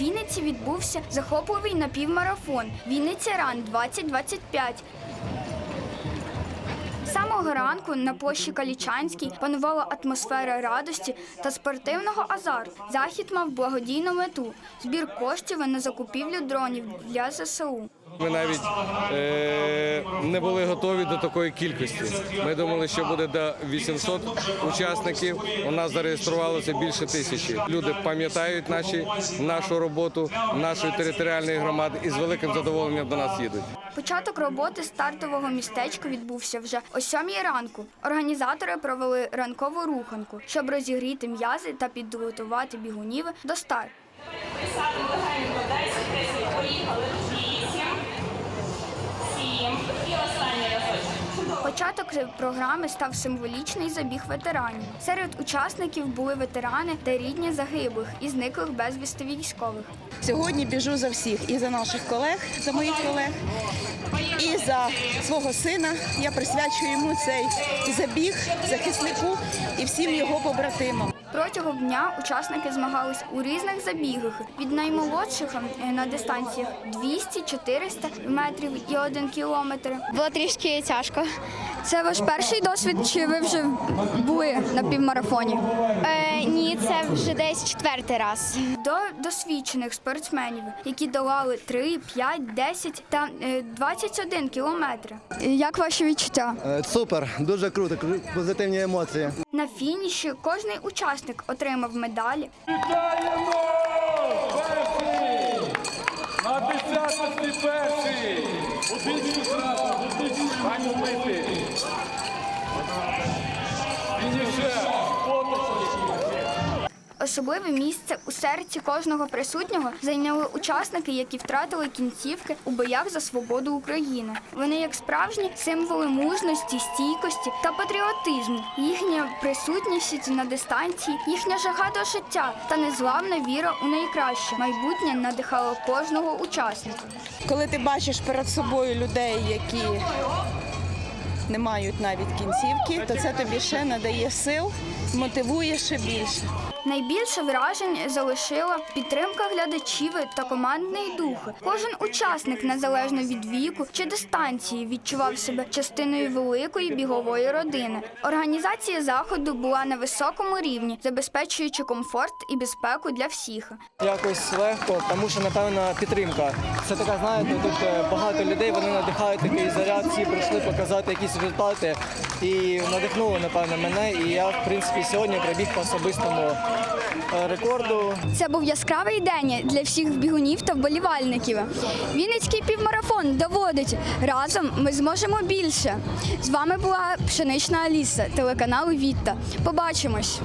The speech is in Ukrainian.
відбувся захопливий напівмарафон Вінниця Ран 2025. З самого ранку на площі Калічанській панувала атмосфера радості та спортивного азарту. Захід мав благодійну мету збір коштів на закупівлю дронів для ЗСУ. Ми навіть е, не були готові до такої кількості. Ми думали, що буде до 800 учасників. У нас зареєструвалося більше тисячі. Люди пам'ятають наші, нашу роботу, нашої територіальної громади і з великим задоволенням до нас їдуть. Початок роботи стартового містечка відбувся вже о сьомій ранку. Організатори провели ранкову руханку, щоб розігріти м'язи та підготувати бігунів до старту. Початок програми став символічний забіг ветеранів. Серед учасників були ветерани та рідні загиблих і зниклих безвісти військових. Сьогодні біжу за всіх і за наших колег, за моїх колег, і за свого сина. Я присвячую йому цей забіг захиснику і всім його побратимам. Протягом дня учасники змагались у різних забігах від наймолодших е, на дистанціях 200-400 метрів і 1 кілометр. Було трішки тяжко. Це ваш перший досвід, чи ви вже були на півмарафоні? Е, ні, це вже десь четвертий раз. До досвідчених спортсменів, які долали 3, 5, 10 та е, 21 кілометри. Як ваші відчуття? Е, Супер, дуже круто, позитивні емоції. На фініші кожний учасник отримав медалі. Вітаємо! Перший! На десятості перший! Удичку зразу, удичку Пані мити! Особливе місце у серці кожного присутнього зайняли учасники, які втратили кінцівки у боях за свободу України. Вони як справжні символи мужності, стійкості та патріотизму. Їхня присутність на дистанції, їхня жага до життя та незламна віра у найкраще майбутнє надихало кожного учасника. Коли ти бачиш перед собою людей, які не мають навіть кінцівки, то це тобі ще надає сил, мотивує ще більше. Найбільше вражень залишила підтримка глядачів та командний дух. Кожен учасник, незалежно від віку чи дистанції, відчував себе частиною великої бігової родини. Організація заходу була на високому рівні, забезпечуючи комфорт і безпеку для всіх. якось легко, тому що напевно підтримка. Це така, знаєте, тут е, багато людей вони надихають такий заряд, всі прийшли показати якісь результати і надихнуло, напевно, мене. І я, в принципі, сьогодні прибіг по особистому рекорду. Це був яскравий день для всіх бігунів та вболівальників. Вінницький півмарафон доводить разом ми зможемо більше. З вами була пшенична Аліса, телеканал Віта. Побачимось.